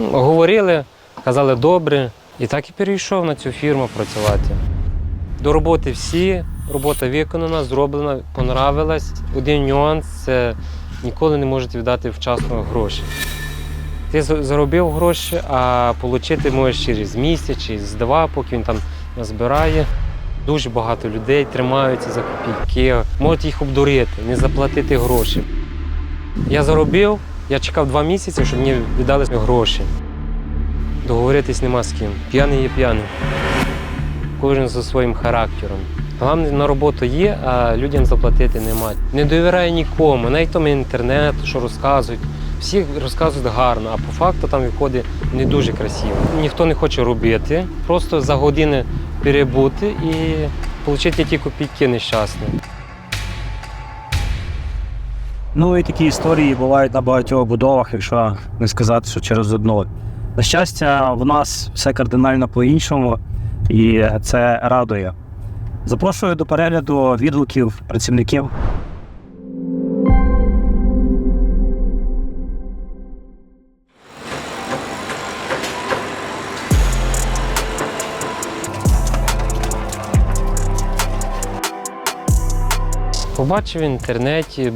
Говорили, казали добре. І так і перейшов на цю фірму працювати. До роботи всі, робота виконана, зроблена, понравилась. Один нюанс це ніколи не можете віддати вчасно гроші. Ти за- заробив гроші, а отримати можеш через місяць, через два, поки він там назбирає. Дуже багато людей тримаються за копійки, можуть їх обдурити, не заплатити гроші. Я заробив, я чекав два місяці, щоб мені віддали гроші. Договоритись нема з ким. П'яний є п'яний. Кожен за своїм характером. Головне, на роботу є, а людям заплатити нема. Не довіряю нікому, навіть тому інтернет, що розказують. Всі розказують гарно, а по факту там виходить не дуже красиво. Ніхто не хоче робити, просто за години перебути і отримати ті копійки нещасні. Ну і такі історії бувають на багатьох будовах, якщо не сказати, що через одну. На щастя, в нас все кардинально по-іншому, і це радує. Запрошую до перегляду відгуків працівників. Побачив в інтернеті,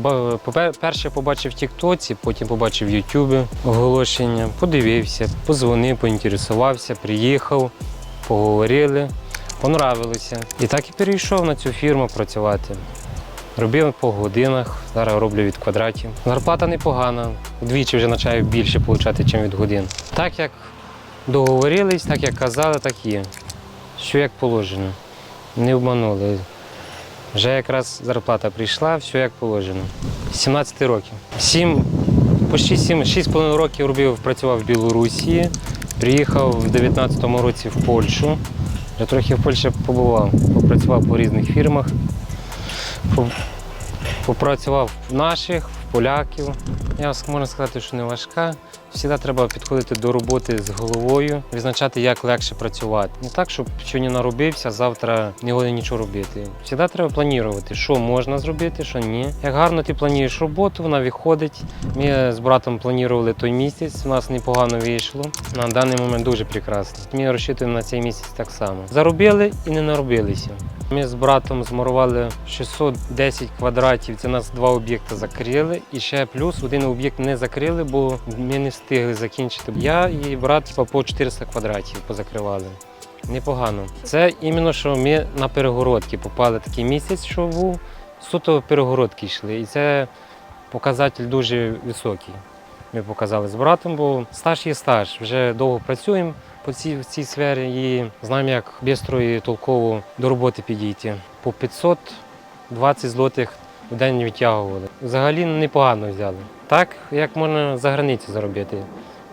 перше побачив в Тіктоці, потім побачив в Ютубі оголошення, подивився, позвонив, поінтересувався, приїхав, поговорили, понравилося. І так і перейшов на цю фірму працювати. Робив по годинах, зараз роблю від квадратів. Зарплата непогана, вдвічі вже почаю більше отримати, ніж від годин. Так як договорились, так як казали, так є. Що як положено. Не обманули. Вже якраз зарплата прийшла, все як положено. 17 років. Сім, почти сім, 6,5 років робив, працював в Білорусі, приїхав в 19-му році в Польщу. Я трохи в Польщі побував, попрацював по різних фірмах. Попрацював в наших, в поляків. Я можна сказати, що не важка. Завжди треба підходити до роботи з головою, визначати, як легше працювати. Не так, щоб сьогодні наробився, завтра не буде нічого робити. Завжди треба планувати, що можна зробити, що ні. Як гарно ти плануєш роботу, вона виходить. Ми з братом планували той місяць, у нас непогано вийшло. На даний момент дуже прекрасно. Ми розчитуємо на цей місяць так само. Заробили і не наробилися. Ми з братом змурували 610 квадратів. Це нас два об'єкти закрили. І ще плюс один об'єкт не закрили, бо ми не встигли закінчити. Я і брат по 400 квадратів позакривали. Непогано. Це іменно, що ми на перегородки попали такий місяць, що був. Суто перегородки йшли. І це показатель дуже високий. Ми показали з братом, бо стаж є стаж. Вже довго працюємо по цій, в цій сфері і знаємо, як швидко і толково до роботи підійти. По 520 злотих в день відтягували. Взагалі непогано взяли. Так, як можна за границю заробити.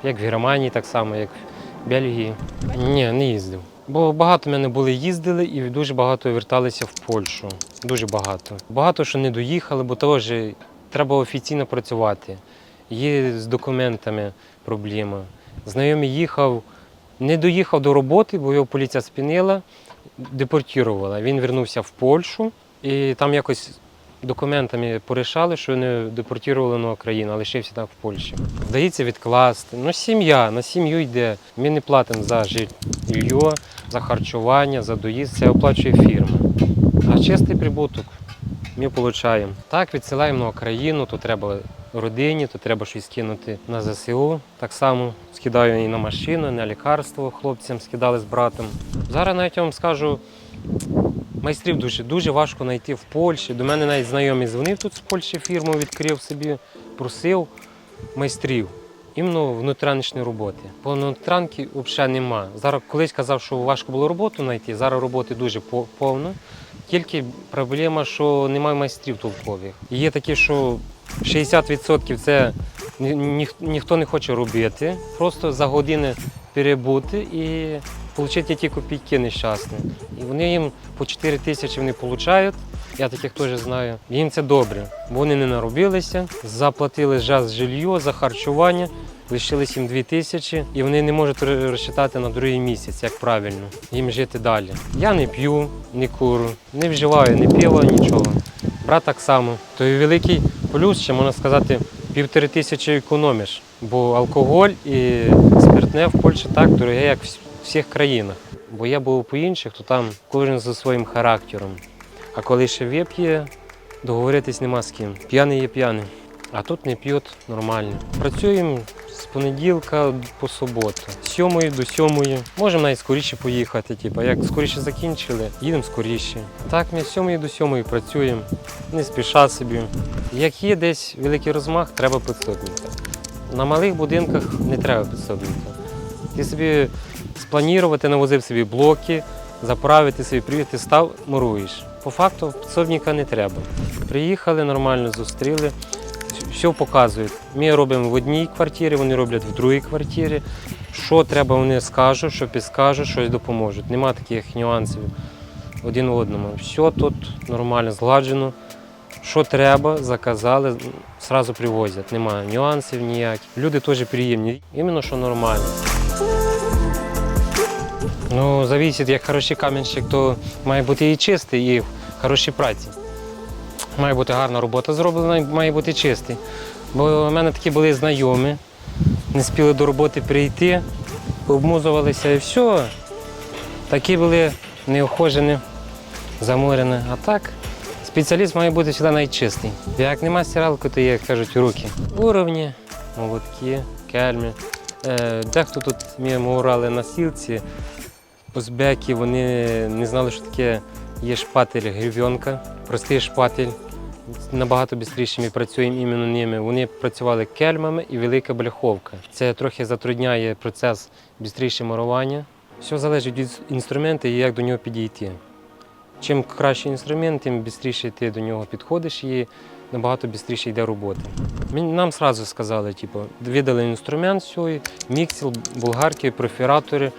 Як в Германії, так само, як в Бельгії. Ні, не їздив. Бо багато мене були їздили і дуже багато верталися в Польщу. Дуже багато. Багато що не доїхали, бо теж треба офіційно працювати. Є з документами проблема. Знайомий їхав, не доїхав до роботи, бо його поліція спинила, депортувала. Він вернувся в Польщу і там якось документами порішали, що не депортували на Україну, а лишився там в Польщі. Вдається відкласти. Ну, сім'я, на сім'ю йде. Ми не платимо за житло, за харчування, за доїзд. Це оплачує фірма. А чистий прибуток ми отримуємо. Так, відсилаємо на Україну, то треба родині, то треба щось кинути на ЗСУ. Так само скидаю і на машину, і на лікарство хлопцям скидали з братом. Зараз навіть я вам скажу, майстрів дуже, дуже важко знайти в Польщі. До мене навіть знайомий дзвонив тут з Польщі, фірму відкрив собі, просив майстрів. Іменно внутрішні роботи. По внутрянки взагалі нема. Зараз колись казав, що важко було роботу знайти, зараз роботи дуже по- повно. Тільки проблема, що немає майстрів толкових. Є такі, що 60% це ні, ні- ніхто не хоче робити, просто за години перебути і отримати ті копійки нещасні. І вони їм по 4 тисячі вони отримують. Я таких теж знаю. Їм це добре, бо вони не наробилися, заплатили за жилье, за харчування, лишились їм 2 тисячі, і вони не можуть розчитати на другий місяць, як правильно їм жити далі. Я не п'ю, не курю, не вживаю ні пива, нічого. Брат так само. То і великий плюс, ще можна сказати, півтори тисячі економиш. Бо алкоголь і спиртне в Польщі так дороге, як в всіх країнах. Бо я був по інших, то там кожен за своїм характером. А коли ще вип'є, договоритись нема з ким. П'яний є п'яний. А тут не п'ють нормально. Працюємо з понеділка по суботу, з сьомої до сьомої. Можемо навіть скоріше поїхати. Типу, як скоріше закінчили, їдемо скоріше. Так, ми з сьомої до сьомої працюємо, не спіша собі. Як є десь великий розмах, треба підсобника. На малих будинках не треба підсобника. Ти собі спланувати, навозив собі блоки, заправити собі привід, ти став, муруєш. По факту підсобника не треба. Приїхали, нормально зустріли, все показують. Ми робимо в одній квартирі, вони роблять в другій квартирі. Що треба, вони скажуть, що підскажуть, щось допоможуть. Нема таких нюансів один одному. Все тут нормально, згладжено. Що треба, заказали, зразу привозять. Немає нюансів ніяких. Люди теж приємні. Іменно що нормально. Ну, зависить, як хороший камінщик, то має бути і чистий, і хороші праці. Має бути гарна робота зроблена, має бути чистий. Бо в мене такі були знайомі, не спіли до роботи прийти, обмузувалися і все. Такі були неохожені, заморені. А так, спеціаліст має бути завжди найчистий. Як нема стиралки, то є, як кажуть, руки. Уровні, молотки, кельми. Е, Дехто тут ми мурали на сілці, узбеки, вони не знали, що таке є шпатель грів'йонка, простий шпатель. Набагато швидше ми працюємо іменно ними. Вони працювали кельмами і велика бляховка. Це трохи затрудняє процес швидше мурування. Все залежить від інструменту і як до нього підійти. Чим кращий інструмент, тим швидше ти до нього підходиш і набагато швидше йде робота. Нам одразу сказали, типу, видали інструмент свій, міксел, болгарки, профіратори.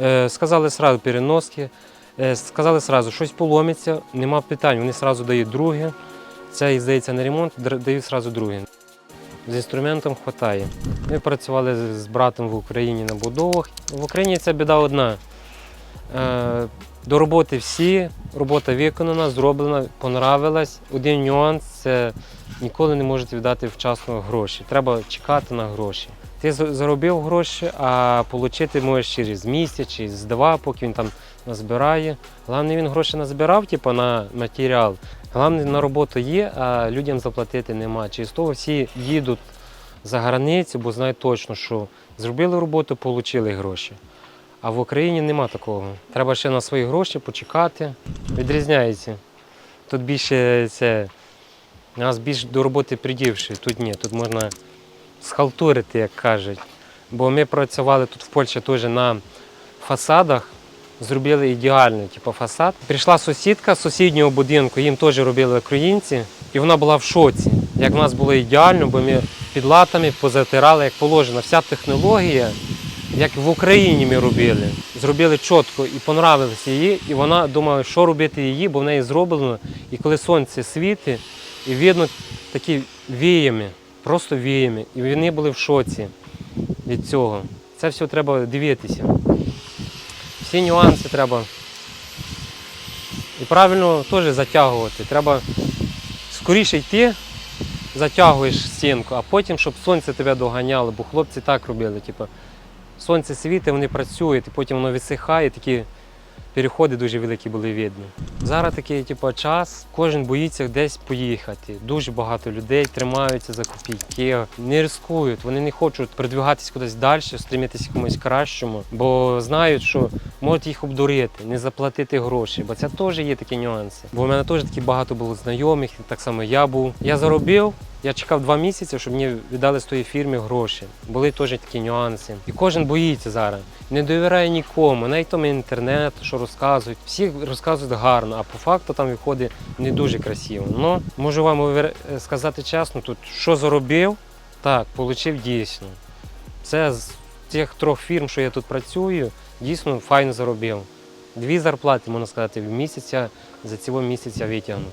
Е, сказали одразу переноски, е, сказали одразу, щось поломиться, нема питань. Вони одразу дають друге. Це здається на ремонт, дають одразу друге. З інструментом вистачає. Ми працювали з- з братом в Україні на будовах. В Україні ця біда одна. Е, До роботи всі, робота виконана, зроблена, понравилась. Один нюанс це ніколи не можете віддати вчасно гроші. Треба чекати на гроші. Ти заробив гроші, а отримати можеш через місяць, через два, поки він там назбирає. Головне, він гроші назбирав, типу, на матеріал. Головне, на роботу є, а людям заплатити нема. Через того всі їдуть за границю, бо знають точно, що зробили роботу, отримали гроші. А в Україні нема такого. Треба ще на свої гроші почекати. Відрізняється. Тут більше це. Нас більш до роботи придівши. Тут ні, тут можна схалтурити, як кажуть. Бо ми працювали тут в Польщі теж на фасадах, зробили ідеальний типу, фасад. Прийшла сусідка з сусіднього будинку, їм теж робили українці, і вона була в шоці. Як в нас було ідеально, бо ми під латами позатирали, як положено, вся технологія як в Україні ми робили. Зробили чітко і понравилося їй, і вона думала, що робити її, бо в неї зроблено. І коли сонце світить, і видно такі віями, просто віями. І вони були в шоці від цього. Це все треба дивитися. Всі нюанси треба. І правильно теж затягувати. Треба скоріше йти, затягуєш стінку, а потім, щоб сонце тебе доганяло, бо хлопці так робили. Типу, сонце світить, вони працюють, і потім воно відсихає, такі переходи дуже великі були видно. Зараз такий типу, час, кожен боїться десь поїхати. Дуже багато людей тримаються за копійки, не ризикують, вони не хочуть продвигатись кудись далі, стремитися комусь кращому, бо знають, що можуть їх обдурити, не заплатити гроші. Бо це теж є такі нюанси. Бо в мене теж такі багато було знайомих, так само я був. Я заробив. Я чекав два місяці, щоб мені віддали з тої фірми гроші. Були теж такі нюанси. І кожен боїться зараз. Не довіряє нікому, навіть тому інтернету, що розказують. Всі розказують гарно, а по факту там виходить не дуже красиво. Ну, можу вам сказати чесно, тут що заробив, так, отримав дійсно. Це з тих трьох фірм, що я тут працюю, дійсно файно заробив. Дві зарплати, можна сказати, в місяця за цього місяця витягнув.